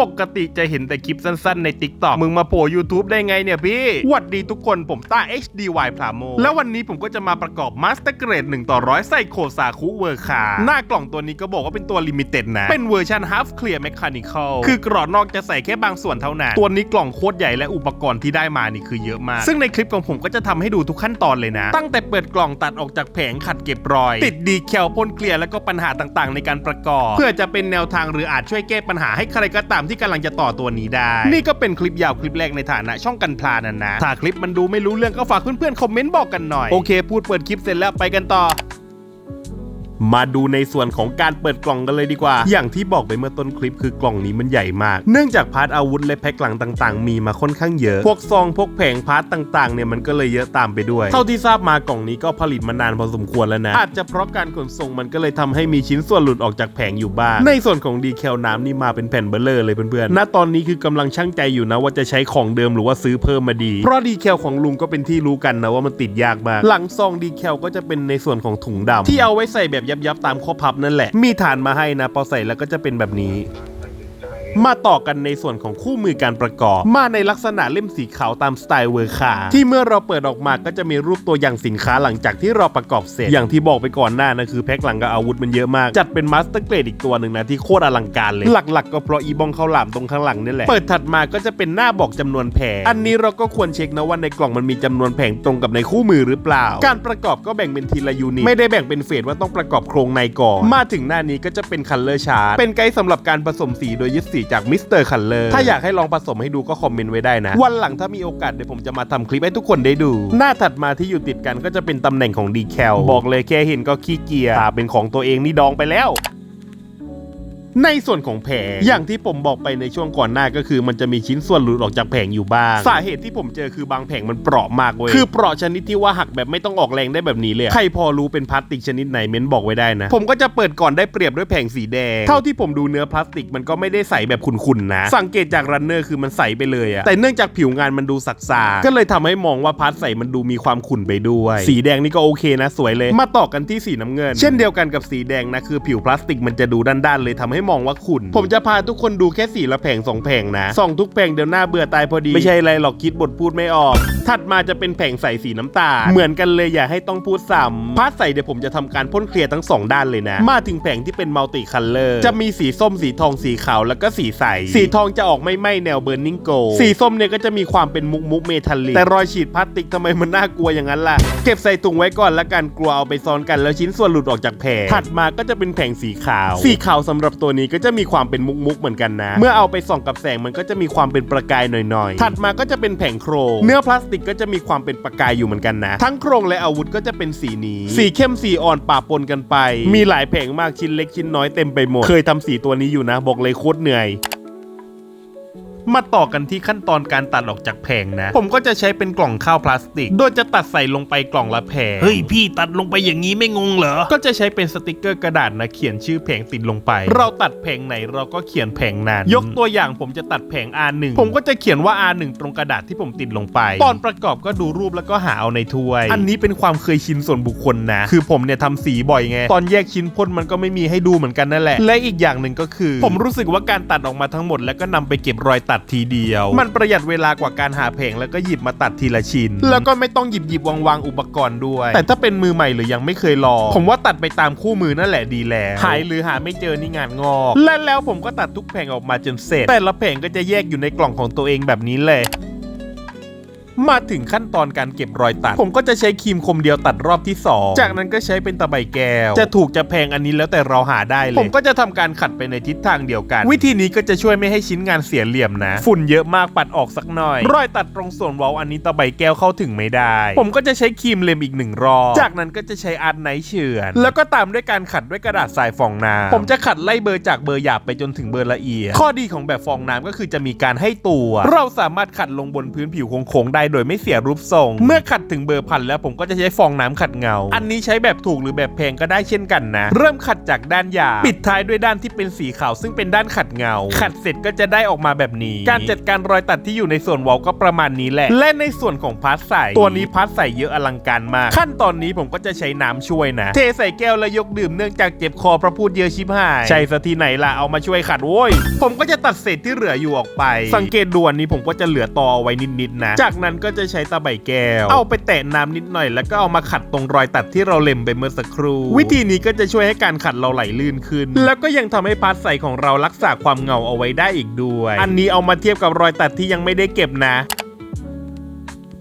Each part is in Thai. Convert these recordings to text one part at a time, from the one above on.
ปกติจะเห็นแต่คลิปสั้นๆใน t ิ k t o k มึงมาโผล่ YouTube ได้ไงเนี่ยพี่หวัดดีทุกคนผมต้า HDY พลาโม แล้ววันนี้ผมก็จะมาประกอบ Master Grade 1ต่อร้อยไซโคซาคุเวอร์คาหน้ากล่องตัวนี้ก็บอกว่าเป็นตัวลิมิเต็ดนะ เป็นเวอร์ชัน Half Clear Mechanical คือกรอบนอกจะใส่แค่บางส่วนเท่านั้น ตัวนี้กล่องโคตรใหญ่และอุปกรณ์ที่ได้มานี่คือเยอะมาก ซึ่งในคลิปของผมก็จะทำให้ดูทุกขั้นตอนเลยนะ ตั้งแต่เปิดกล่องตัดออกจากแผงขัดเก็บรอย ติดดีแคลพ่นเคลียร์แล้วก็ปัญหาต่างๆ ในการประกอบ เพื่อจะเป็นแนวทางหรืออาจช่วยแก้ปัญหาให้ใครก็ตามที่กำลังจะต่อตัวนี้ได้ นี่ก็เป็นคลิปยาวคลิปแรกในฐานะช่องกันพลานันนะ ถ้าคลิปมันดูไม่รู้เรื่องก็ฝากเพื่อนๆคอมเมนต์บอกกันหน่อย โอเค พูดเปิดคลิปเสร็จแล้วไปกันต่อ มาดูในส่วนของการเปิดกล่องกันเลยดีกว่า อย่างที่บอกไปเมื่อต้นคลิปคือกล่องนี้มันใหญ่มาก เนื่องจากพาร์ทอาวุธและแพ็คหลังต่างๆ มีมาค่อนข้างเยอะ พวกซองพวกแผงพาร์ทต่างๆเนี่ยมันก็เลยเยอะตามไปด้วย เท่าที่ทราบมากล่องนี้ก็ผลิตมานานพอสมควรแล้วนะ อาจจะเพราะการขนส่งมันก็เลยทำให้มีชิ้นส่วนหลุดออกจากแผงอยู่บ้าง ในส่วนของดีแคลน้ำนี่มาเป็นแผ่นเบลเลอร์เลยเพื่อนๆ ณ ตอนนี้คือกำลังช่างใจอยู่นะว่าจะใช้ของเดิมหรือว่าซื้อเพิ่มมาดี เพราะดีแคลของลุงก็เป็นที่รู้กันนะว่ามันติดยากมาก หลังซองดีแคลก็จะเป็นในส่วนของถุงดำที่เอาไว้ใส่แบบยับยับตามข้อพับนั่นแหละ มีฐานมาให้นะพอใส่แล้วก็จะเป็นแบบนี้ มาต่อกันในส่วนของคู่มือการประกอบ มาในลักษณะเล่มสีขาวตามสไตล์เวอร์คาที่เมื่อเราเปิดออกมาก็จะมีรูปตัวอย่างสินค้าหลังจากที่เราประกอบเสร็จ อย่างที่บอกไปก่อนหน้านะคือแพ็คหลังกับอาวุธมันเยอะมาก จัดเป็นมาสเตอร์เกรดอีกตัวหนึ่งนะที่โคตรอลังการเลย หลักๆ ก็เพราะอีบองข้าวหลามตรงข้างหลังนี่แหละ เปิดถัดมาก็จะเป็นหน้าบอกจำนวนแผง อันนี้เราก็ควรเช็คนะว่าในกล่องมันมีจำนวนแผงตรงกับในคู่มือหรือเปล่า การประกอบก็แบ่งเป็นทีละยูนิตไม่ได้แบ่งเป็นเฟสว่าต้องประกอบโครงในก่อน มาถึงหน้านี้ก็จะเป็นคัลเลอร์ชาร์ตเป็นไกด์สำหรับการผสมสีโดยยึดสีจากมิสเตอร์คัลเลอร์ถ้าอยากให้ลองผสมให้ดูก็คอมเมนต์ไว้ได้นะ วันหลังถ้ามีโอกาสเดี๋ยวผมจะมาทำคลิปให้ทุกคนได้ดู หน้าถัดมาที่อยู่ติดกันก็จะเป็นตำแหน่งของดีแคลบอกเลยแค่เห็นก็ขี้เกียจตาเป็นของตัวเองนี่ดองไปแล้ว ในส่วนของแผงอย่างที่ผมบอกไปในช่วงก่อนหน้าก็คือ มันจะมีชิ้นส่วนหลุดออกจากแผงอยู่บ้างสาเหตุที่ผมเจอคือบางแผงมันเปราะมากเว้ยคือเปราะชนิดที่ว่าหักแบบไม่ต้องออกแรงได้แบบนี้เลยอะใครพอรู้เป็นพลาสติกชนิดไหนเม้นบอกไว้ได้นะ ผมก็จะเปิดก่อนได้เปรียบด้วยแผงสีแดง เท่าที่ผมดูเนื้อพลาสติกมันก็ไม่ได้ใสแบบขุ่นๆนะ สังเกตจากรันเนอร์คือมันใสไปเลยอะแต่เนื่องจากผิวงานมันดูสักซาก็เลยทำให้มองว่าพลาสใสมันดูมีความขุ่นไปด้วย สีแดงนี่ก็โอเคนะสวยเลย มาต่อกันที่สีน้ำเงิน เช่นเดียวกันกับสีแดงนะคือผิวพลาสติกมันจะดูด้านๆเลยทำให้มองว่าขุนผมจะพาทุกคนดูแค่สีละแผงสองแผงนะส่องทุกแผงเดี๋ยวหน้าเบื่อตายพอดี ไม่ใช่อะไรหรอกคิดบทพูดไม่ออก ถัดมาจะเป็นแผงใสสีน้ำตาลเหมือนกันเลยอย่าให้ต้องพูดซ้ำพาร์ทใสเดี๋ยวผมจะทำการพ่นเคลียร์ทั้งสองด้านเลยนะ มาถึงแผงที่เป็นมัลติคัลเลอร์จะมีสีส้มสีทองสีขาวแล้วก็สีใส สีทองจะออกไม่ไหม้แนวเบ r ร์นิ่งโกสีส้มเนี่ยก็จะมีความเป็นมุกมุกเมทัลลิกแต่รอยฉีดพลาสติกทำไมมันน่ากลัวอย่างนั้นล่ะ เก็บใส่ถุงไว้ก่อนละกันกลัวเอาไปซ้อนกันแล้วชิ้นส่วนหลุดออกจากแผงถัดมาก็จะเป็นแผงสีขาว สีขาวสำหรับตัวนี้ก็จะมีความเป็นมุกมุกๆเหมือนกันนะ เมื่อเอาไปส่องกับแสงมันก็จะมีความเป็นประกายหน่อยๆ ถัดมาก็จะเป็นแผงโครง เนื้อพลาสติกก็จะมีความเป็นประกายอยู่เหมือนกันนะ ทั้งโครงและอาวุธก็จะเป็นสีนี้ สีเข้มสีอ่อนปะปนกันไป มีหลายแผงมากชิ้นเล็กชิ้นน้อยเต็มไปหมด เคยทำสีตัวนี้อยู่นะ บอกเลยโคตรเหนื่อย มาต่อกันที่ขั้นตอนการตัดออกจากแผงนะ ผมก็จะใช้เป็นกล่องข้าวพลาสติก โดยจะตัดใส่ลงไปกล่องละแผง เฮ้ยพี่ตัดลงไปอย่างนี้ไม่งงเหรอ ก็จะใช้เป็นสติกเกอร์กระดาษนะเขียนชื่อแผงติดลงไป เราตัดแผงไหนเราก็เขียนแผงนั้น ยกตัวอย่างผมจะตัดแผง R1 ผมก็จะเขียนว่า R1 ตรงกระดาษที่ผมติดลงไป ตอนประกอบก็ดูรูปแล้วก็หาเอาในถ้วย อันนี้เป็นความเคยชินส่วนบุคคลนะ คือผมเนี่ยทำสีบ่อยไง ตอนแยกชิ้นพ่นมันก็ไม่มีให้ดูเหมือนกันนั่นแหละ และอีกอย่างหนึ่งก็คือ ผมรู้สึกว่าการตัดออกมาทั้งหมดแล้วก็นำไปเก็บรอยตัดทีเดียว มันประหยัดเวลากว่าการหาแผงแล้วก็หยิบมาตัดทีละชิ้น แล้วก็ไม่ต้องหยิบหยิบวางวางๆอุปกรณ์ด้วย แต่ถ้าเป็นมือใหม่หรือยังไม่เคยลอง ผมว่าตัดไปตามคู่มือนั่นแหละดีแล้วหายหรือหาไม่เจอนี่งานงอกและแล้วผมก็ตัดทุกแผงออกมาจนเสร็จ แต่ละแผงก็จะแยกอยู่ในกล่องของตัวเองแบบนี้เลย มาถึงขั้นตอนการเก็บรอยตัด ผมก็จะใช้ครีมคมเดียวตัดรอบที่ 2 จากนั้นก็ใช้เป็นตะไบแก้ว จะถูกจะแพงอันนี้แล้วแต่เราหาได้เลย ผมก็จะทำการขัดไปในทิศทางเดียวกัน วิธีนี้ก็จะช่วยไม่ให้ชิ้นงานเสียเหลี่ยมนะ ฝุ่นเยอะมากปัดออกสักหน่อย รอยตัดตรงส่วนเว้าอันนี้ตะไบแก้วเข้าถึงไม่ได้ ผมก็จะใช้ครีมเล็มอีกหนึ่งรอบจากนั้นก็จะใช้อาร์ตไนท์เฉือนแล้วก็ตามด้วยการขัดด้วยกระดาษทรายฟองน้ำผมจะขัดไล่เบอร์จากเบอร์หยาบไปจนถึงเบอร์ละเอียดข้อดีของแบบฟองน้ำก็คือจะมีการให้ตัว เราสามารถขัดลงบนพื้นผิวโค้งๆได้โดยไม่เสียรูปทรง เมื่อขัดถึงเบอร์พันแล้วผมก็จะใช้ฟองน้ำขัดเงา อันนี้ใช้แบบถูกหรือแบบแพงก็ได้เช่นกันนะ เริ่มขัดจากด้านหยาปิดท้ายด้วยด้านที่เป็นสีขาวซึ่งเป็นด้านขัดเงา ขัดเสร็จก็จะได้ออกมาแบบนี้ การจัดการรอยตัดที่อยู่ในส่วนวอลก็ประมาณนี้แหละ และในส่วนของพาร์ทใส่ตัวนี้พาร์ทใส่เยอะอลังการมาก ขั้นตอนนี้ผมก็จะใช้น้ำช่วยนะ เทใส่แก้วแล้วยกดื่มเนื่องจากเจ็บคอเพราะพูดเยอะชิบหายใช่ซะที่ไหนล่ะเอามาช่วยขัดโว้ยผมก็จะตัดเศษที่เหลืออยู่ออกไป สังเกตดูอันนี้ผมก็จะเหลือตอเอาไว้นิดๆนะ จากนั้นก็จะใช้ตะไบแก้ว เอาไปแตะน้ำนิดหน่อย แล้วก็เอามาขัดตรงรอยตัดที่เราเล็มไปเมื่อสักครู่ วิธีนี้ก็จะช่วยให้การขัดเราไหลลื่นขึ้น แล้วก็ยังทำให้พาร์ทใสของเรารักษาความเงาเอาไว้ได้อีกด้วย อันนี้เอามาเทียบกับรอยตัดที่ยังไม่ได้เก็บนะ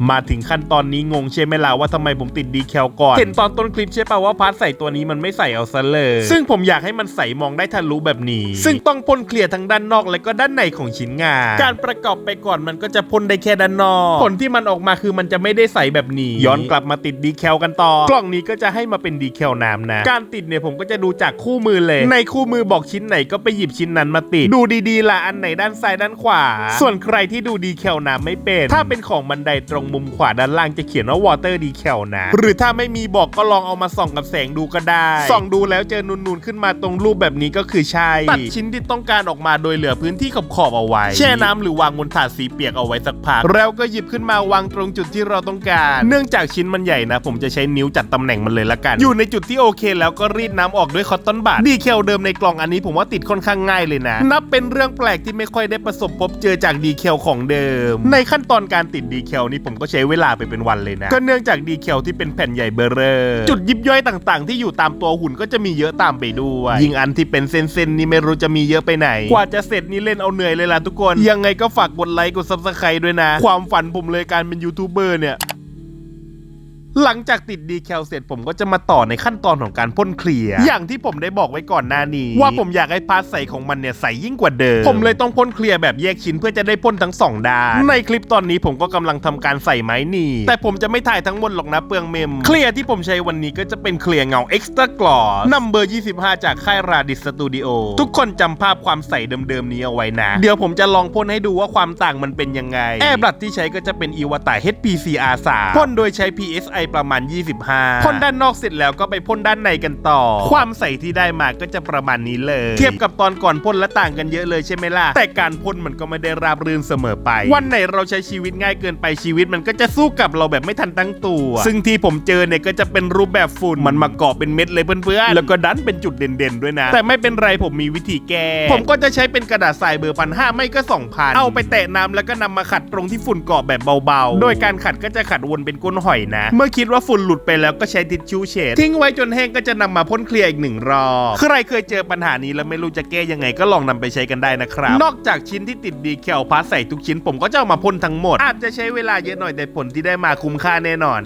มาถึงขั้นตอนนี้งงใช่ไหมล่ะว่าทำไมผมติดดีแคลก่อน เห็นตอนต้นคลิปใช่ป่ะว่าพาร์ทใส่ตัวนี้มันไม่ใส่เอาซะเลย ซึ่งผมอยากให้มันใส่มองได้ทะลุแบบนี้ ซึ่งต้องพ่นเคลียร์ทั้งด้านนอกและก็ด้านในของชิ้นงาน การประกอบไปก่อนมันก็จะพ่นได้แค่ด้านนอก ผลที่มันออกมาคือมันจะไม่ได้ใสแบบนี้ ย้อนกลับมาติดดีแคลกันต่อ กล่องนี้ก็จะให้มาเป็นดีแคลน้ำนะ การติดเนี่ยผมก็จะดูจากคู่มือเลย ในคู่มือบอกชิ้นไหนก็ไปหยิบชิ้นนั้นมาติด ดูดีๆล่ะอันไหนด้านซ้ายด้านขวา ส่วนใครที่ดูดีแคลน้ำไม่เป็น ถ้าเป็นของบันไดตรงมุมขวาด้านล่างจะเขียนว่า water decal นะ หรือถ้าไม่มีบอกก็ลองเอามาส่องกับแสงดูก็ได้ ส่องดูแล้วเจอนูนๆขึ้นมาตรงรูปแบบนี้ก็คือใช่ ตัดชิ้นที่ต้องการออกมาโดยเหลือพื้นที่ขอบๆเอาไว้ แช่น้ำหรือวางบนถาดสีเปียกเอาไว้สักพัก แล้วก็หยิบขึ้นมาวางตรงจุดที่เราต้องการ เนื่องจากชิ้นมันใหญ่นะ ผมจะใช้นิ้วจัดตำแหน่งมันเลยละกัน อยู่ในจุดที่โอเค แล้วก็รีดน้ำออกด้วยคอตตอนบัดดีเคลเดิมในกล่องอันนี้ผมว่าติดค่อนข้างง่ายเลยนะ นับเป็นเรื่องแปลกที่ไม่ค่อยได้ประสบพบเจอจากดีเคลของเดิม ในขั้นตอนการติดดีเคลนี่ผมก็ใช้เวลาไปเป็นวันเลยนะ ก็เนื่องจากดีเคลที่เป็นแผ่นใหญ่เบอร์เรอร์จุดยิบย่อยต่างๆ ที่อยู่ตามตัวหุ่นก็จะมีเยอะตามไปด้วยยิ่งอันที่เป็นเส้นๆนี่ไม่รู้จะมีเยอะไปไหน กว่าจะเสร็จนี่เล่นเอาเหนื่อยเลยล่ะทุกคน ยังไงก็ฝากกดไลค์กดซับสไครต์ด้วยนะ ความฝันผมเลยการเป็นยูทูบเบอร์เนี่ย หลังจากติดดีแคลเสร็จผมก็จะมาต่อในขั้นตอนของการพ่นเคลียร์ อย่างที่ผมได้บอกไว้ก่อนหน้านี้ ว่าผมอยากให้พาร์ทใสของมันเนี่ยใสยิ่งกว่าเดิม ผมเลยต้องพ่นเคลียร์แบบแยกชิ้นเพื่อจะได้พ่นทั้งสองด้าน ในคลิปตอนนี้ผมก็กำลังทำการใส่ไม้หนีบแต่ผมจะไม่ถ่ายทั้งหมดหรอกนะเปลืองเมม เคลียร์ที่ผมใช้วันนี้ก็จะเป็นเคลียร์เงา Extra Gloss นัมเบอร์25 จากค่ายราดิสตูดิโอทุกคนจำภาพความใสเดิมๆนี้เอาไว้นะ เดี๋ยวผมจะลองพ่นให้ดูว่าความต่างมันเป็นยังไง แอร์บลัดที่ใช้ก็จะเป็นอีวาตา HPCR 3 พ่นโดยใช้ PSI ประมาณ 25พ่นด้านนอกเสร็จแล้วก็ไปพ่นด้านในกันต่อ ความใสที่ได้มาก็จะประมาณนี้เลย เทียบกับตอนก่อนพ่นและต่างกันเยอะเลยใช่ไหมล่ะ แต่การพ่นมันก็ไม่ได้ราบรื่นเสมอไป วันไหนเราใช้ชีวิตง่ายเกินไปชีวิตมันก็จะสู้กับเราแบบไม่ทันตั้งตัว ซึ่งที่ผมเจอเนี่ยก็จะเป็นรูปแบบฝุ่นมันมาเกาะเป็นเม็ดเลยเพื่อนๆแล้วก็ดันเป็นจุดเด่นๆด้วยนะ แต่ไม่เป็นไรผมมีวิธีแก้ผมก็จะใช้เป็นกระดาษทรายเบอร์พันห้าไม่ก็สองพันเอาไปแตะน้ำแล้วก็นำมาขัดตรงที่ฝุ่นเกาะแบบเบาๆ โดยการขัดก็จะขัดวนเป็นก้นหอยนะ เมื่อคิดว่าฝุ่นหลุดไปแล้วก็ใช้ทิชชู่เช็ดทิ้งไว้จนแห้งก็จะนำมาพ่นเคลียร์อีกหนึ่งรอบใครเคยเจอปัญหานี้แล้วไม่รู้จะแก้ยังไงก็ลองนำไปใช้กันได้นะครับ นอกจากชิ้นที่ติดดีแคลพาสใส่ทุกชิ้นผมก็จะเอามาพ่นทั้งหมด อาจจะใช้เวลาเยอะหน่อยแต่ผลที่ได้มาคุ้มค่าแน่นอน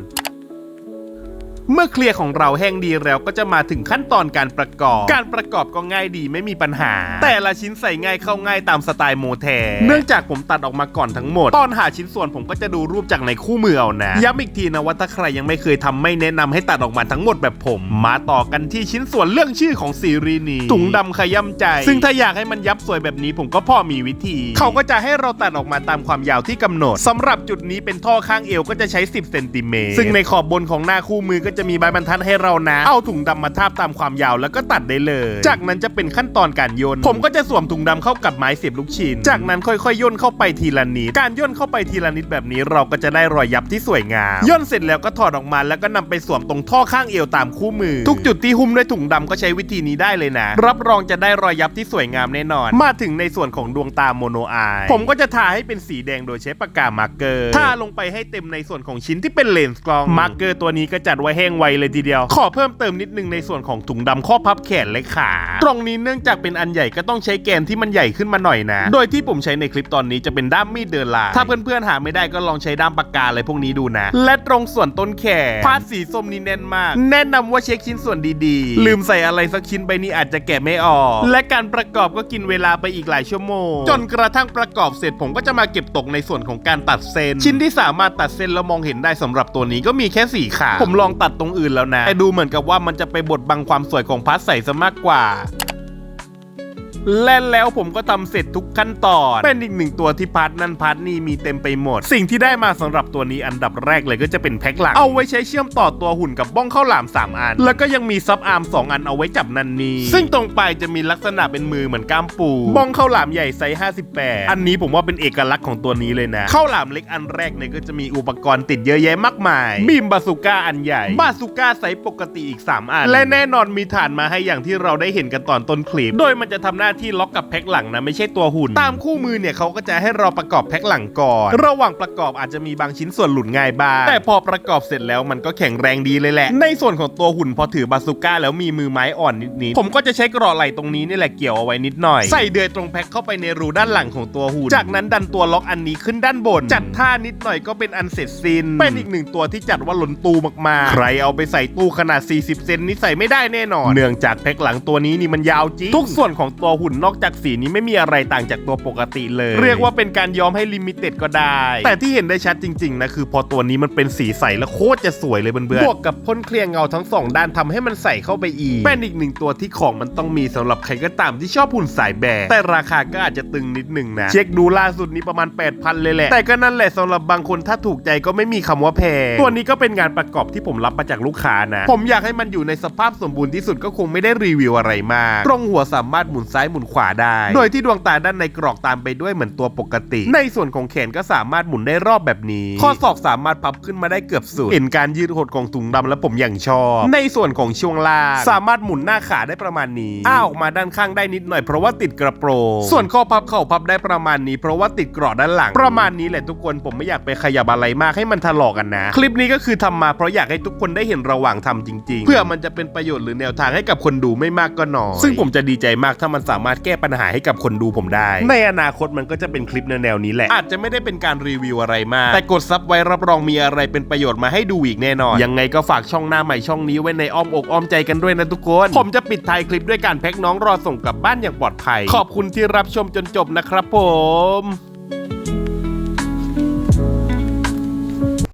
เมื่อเคลียร์ของเราแห้งดีแล้วก็จะมาถึงขั้นตอนการประกอบ การประกอบก็ง่ายดีไม่มีปัญหา แต่ละชิ้นใส่ง่ายเข้าง่ายตามสไตล์โมแทเนื่องจากผมตัดออกมาก่อนทั้งหมด ตอนหาชิ้นส่วนผมก็จะดูรูปจากในคู่มือเอานะ ย้ำอีกทีนะว่าถ้าใครยังไม่เคยทำไม่แนะนำให้ตัดออกมาทั้งหมดแบบผม มาต่อกันที่ชิ้นส่วนเรื่องชื่อของซีรีส์นี้ถุงดำขย้ำใจ ซึ่งถ้าอยากให้มันยับสวยแบบนี้ผมก็พอมีวิธี เขาก็จะให้เราตัดออกมาตามความยาวที่กำหนดสำหรับจุดนี้เป็นท่อข้างเอวก็จะใช้ 10เซนติเมตรซึ่งในขอบบนของหน้าคู่มือก็จะมีใบบรรทัดให้เรานะ เอาถุงดำมาทาบตามความยาวแล้วก็ตัดได้เลย จากนั้นจะเป็นขั้นตอนการย่นผมก็จะสวมถุงดำเข้ากับไม้เสียบลูกชิ้น จากนั้นค่อยๆย่นเข้าไปทีละนิด การย่นเข้าไปทีละนิดแบบนี้เราก็จะได้รอยยับที่สวยงาม ย่นเสร็จแล้วก็ถอดออกมาแล้วก็นำไปสวมตรงท่อข้างเอวตามคู่มือ ทุกจุดที่หุ้มด้วยถุงดำก็ใช้วิธีนี้ได้เลยนะ รับรองจะได้รอยยับที่สวยงามแน่นอน มาถึงในส่วนของดวงตาโมโนอายผมก็จะทาให้เป็นสีแดงโดยใช้ปากกามาร์กเกอร์ทาลงไปให้เต็มในส่วนของชิ้นที่เป็นเลนส์กล้องมาร์กเกอร์ตัวนี้ก็จัดไว้แห้งไวเลยทีเดียว ขอเพิ่มเติมนิดนึงในส่วนของถุงดำข้อพับแขนและขา ตรงนี้เนื่องจากเป็นอันใหญ่ก็ต้องใช้แกนที่มันใหญ่ขึ้นมาหน่อยนะ โดยที่ผมใช้ในคลิปตอนนี้จะเป็นด้ามมีดเดินลายถ้าเพื่อนๆหาไม่ได้ก็ลองใช้ด้ามปากกาอะไรพวกนี้ดูนะ และตรงส่วนต้นแขนพาดสีส้มนี่แน่นมาก แนะนำว่าเช็คชิ้นส่วนดีๆ ลืมใส่อะไรสักชิ้นไปนี่อาจจะแกะไม่ออก และการประกอบก็กินเวลาไปอีกหลายชั่วโมง จนกระทั่งประกอบเสร็จผมก็จะมาเก็บตกในส่วนของการตัดเส้น ชิ้นที่สามารถตัดเส้นแล้วมองเห็นได้สำหรับตัวนี้ก็มีแค่สี่ขาผมลองตัดตรงอื่นแล้วนะแต่ดูเหมือนกับว่ามันจะไปบดบังความสวยของพาร์ทใส่ซะมากกว่า และแล้วผมก็ทำเสร็จทุกขั้นตอน เป็นอีกหนึ่งตัวที่พาร์ทนั่นพาร์ทนี่มีเต็มไปหมด สิ่งที่ได้มาสำหรับตัวนี้อันดับแรกเลยก็จะเป็นแพ็คหลัง เอาไว้ใช้เชื่อมต่อตัวหุ่นกับบ้องข้าวหลาม 3 อัน แล้วก็ยังมีซับอาร์ม2อันเอาไว้จับนันนีซึ่งตรงปลายจะมีลักษณะเป็นมือเหมือนก้ามปู บ้องข้าวหลามใหญ่ไซส์58 อันนี้ผมว่าเป็นเอกลักษณ์ของตัวนี้เลยนะข้าวหลามเล็กอันแรกเนี่ยก็จะมีอุปกรณ์ติดเยอะแยะมากมายบีมบาซูก้าอันใหญ่บาซูก้าไซส์ปกติอีก 3 อัน และแน่นอนมีฐานมาให้อย่างที่เราได้เห็นกันตอนต้นคลิป โดยมันจะทำหน้าที่ล็อกกับแพ็คหลังนะไม่ใช่ตัวหุ่น ตามคู่มือเนี่ยเขาก็จะให้เราประกอบแพ็คหลังก่อน ระหว่างประกอบอาจจะมีบางชิ้นส่วนหลุดง่ายบ้าง แต่พอประกอบเสร็จแล้วมันก็แข็งแรงดีเลยแหละ ในส่วนของตัวหุ่นพอถือบาซูก้าแล้วมีมือไม้อ่อนนิดๆผมก็จะใช้กรอไหล่ตรงนี้นี่แหละเกี่ยวเอาไว้นิดหน่อย ใส่เดือยตรงแพ็คเข้าไปในรูด้านหลังของตัวหุ่น จากนั้นดันตัวล็อกอันนี้ขึ้นด้านบน จัดท่านิดหน่อยก็เป็นอันเสร็จสิ้น เป็นอีกหนึ่งตัวที่จัดว่าหล่นตู้มากๆ ใครเอาไปใส่ตู้ขนาด 40 เซนนี่ใส่ไม่ได้แน่นอน เนื่องจากแพ็คหลังตัวนี้นี่มันยาวจริงทุกส่วนของตัวหุ่นนอกจากสีนี้ไม่มีอะไรต่างจากตัวปกติเลย เรียกว่าเป็นการย้อมให้ลิมิเต็ดก็ได้ แต่ที่เห็นได้ชัดจริงๆนะคือพอตัวนี้มันเป็นสีใสแล้วโคตรจะสวยเลยเพื่อๆบวกกับพ่นเคลียร์เงาทั้งสองด้านทำให้มันใสเข้าไปอีกเป็นอีกหนึ่งตัวที่ของมันต้องมีสำหรับใครก็ตามที่ชอบหุ่นสายแบกแต่ราคาก็อาจจะตึงนิดนึงนะ เช็คดูล่าสุดนี้ประมาณ 8,000 เลยแหละแต่ก็นั่นแหละสำหรับบางคนถ้าถูกใจก็ไม่มีคำว่าแพงตัวนี้ก็เป็นงานประกอบที่ผมรับมาจากลูกค้านะ ผมอยากให้มันอยู่ในสภาพสมบูรณ์ที่สุดก็คงไม่ได้รีวิวอะไรมากตรงหัวสามารถหมุนซ้ายมุนขวาได้ โดยที่ดวงตาด้านในกรอกตามไปด้วยเหมือนตัวปกติ ในส่วนของแขนก็สามารถหมุนได้รอบแบบนี้ ข้อศอกสามารถพับขึ้นมาได้เกือบสุด เห็นการยืดหดของถุงดำแล้วผมอย่างชอบ ในส่วนของช่วงล่างสามารถหมุนหน้าขาได้ประมาณนี้ อ้าออกมาด้านข้างได้นิดหน่อยเพราะว่าติดกระโปรงส่วนข้อพับเข่าพับได้ประมาณนี้ เพราะว่าติดกรอด้านหลัง ประมาณนี้แหละทุกคนผมไม่อยากไปขยับอะไรมากให้มันถลอกกันนะ คลิปนี้ก็คือทำมาเพราะอยากให้ทุกคนได้เห็นระหว่างทำจริง ๆ เพื่อมันจะเป็นประโยชน์หรือแนวทางให้กับคนดูไม่มากก็น้อยซึ่งผมจะดีใจมากถ้ามันสามารถแก้ปัญหาให้กับคนดูผมได้ ในอนาคตมันก็จะเป็นคลิปแนวๆนี้แหละ อาจจะไม่ได้เป็นการรีวิวอะไรมาก แต่กดซับไว้รับรองมีอะไรเป็นประโยชน์มาให้ดูอีกแน่นอน ยังไงก็ฝากช่องหน้าใหม่ช่องนี้ไว้ในอ้อมอกอ้อมใจกันด้วยนะทุกคน ผมจะปิดท้ายคลิปด้วยการแพ็คน้องรอส่งกลับบ้านอย่างปลอดภัย ขอบคุณที่รับชมจนจบนะครับผม